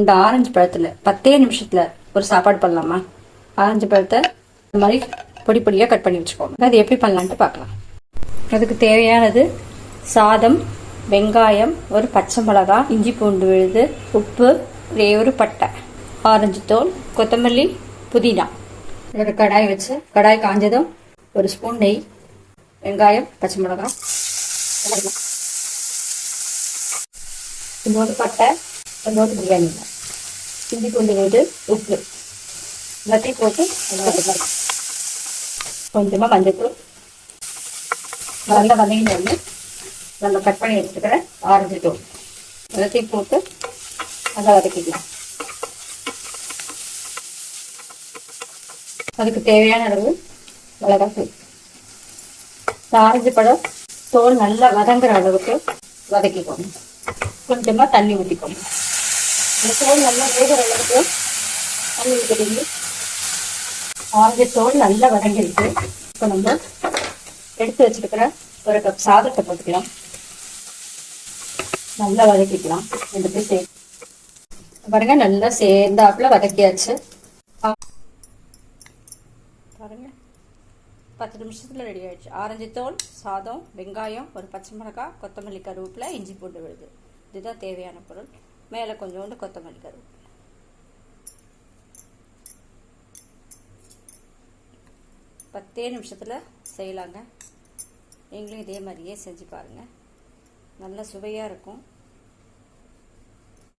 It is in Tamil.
இந்த ஆரஞ்சு பழத்தில் பத்தே நிமிஷத்தில் ஒரு சாப்பாடு பண்ணலாமா? ஆரஞ்சு பழத்தை இந்த மாதிரி பொடி பொடியாக கட் பண்ணி வச்சுக்கோங்க. அது எப்படி பண்ணலான்ட்டு பார்க்கலாம். அதுக்கு தேவையானது சாதம் வெங்காயம் ஒரு பச்சை மிளகா இஞ்சி பூண்டு விழுது உப்பு ஒரே ஒரு பட்டை ஆரஞ்சு தோல் கொத்தமல்லி புதினா. ஒரு கடாய் வச்சு கடாய் காஞ்சதும் ஒரு ஸ்பூன் நெய் வெங்காயம் பச்சை மிளகா இன்னொரு பட்டை இன்னொரு பிரியாணி இலை. இஞ்சி பூண்டு விழுது உப்பு எல்லாத்தையும் போட்டு நல்லா கொஞ்சமாக மஞ்சத்தூள் நல்லா வதங்கி வந்து நல்லா கட் பண்ணி எடுத்துக்கிற ஆரஞ்சு தூள் எல்லாத்தையும் போட்டு நல்லா வதக்கிக்கலாம் அதுக்கு தேவையான அளவு மிளகாத்தூள் இந்த ஆரஞ்சு பழம் தோல் நல்லா வதங்குற அளவுக்கு வதக்கிக்கோங்க. கொஞ்சமாக தண்ணி ஊற்றிக்கோங்க இந்த தோல் நல்லா வேகிற அளவுக்கு தண்ணி ஊற்றிட்டு ஆரஞ்சு தோல் நல்லா வதங்கிருக்கு இப்போ நம்ம எடுத்து வச்சிருக்கிற ஒரு கப் சாதத்தை போட்டுக்கலாம். நல்லா வதக்கிக்கலாம். ரெண்டுத்தையும் சேர்த்து. பாருங்க நல்லா சேர்ந்தாப்புல வதக்கியாச்சு. பாருங்க. பத்து நிமிஷத்தில் ரெடி ஆயிடுச்சு. ஆரஞ்சு தோல் சாதம் வெங்காயம் ஒரு பச்சை மிளகாய் கொத்தமல்லி கருவேப்பில இஞ்சி பூண்டு விழுது. இதுதான் தேவையான பொருள். மேலே கொஞ்சோண்டு கொத்தமல்லி கருவேப்பிலை. பத்தே நிமிஷத்தில் செய்யலாங்க. நீங்களும் இதே மாதிரியே செஞ்சு பாருங்கள் நல்ல சுவையாக இருக்கும்.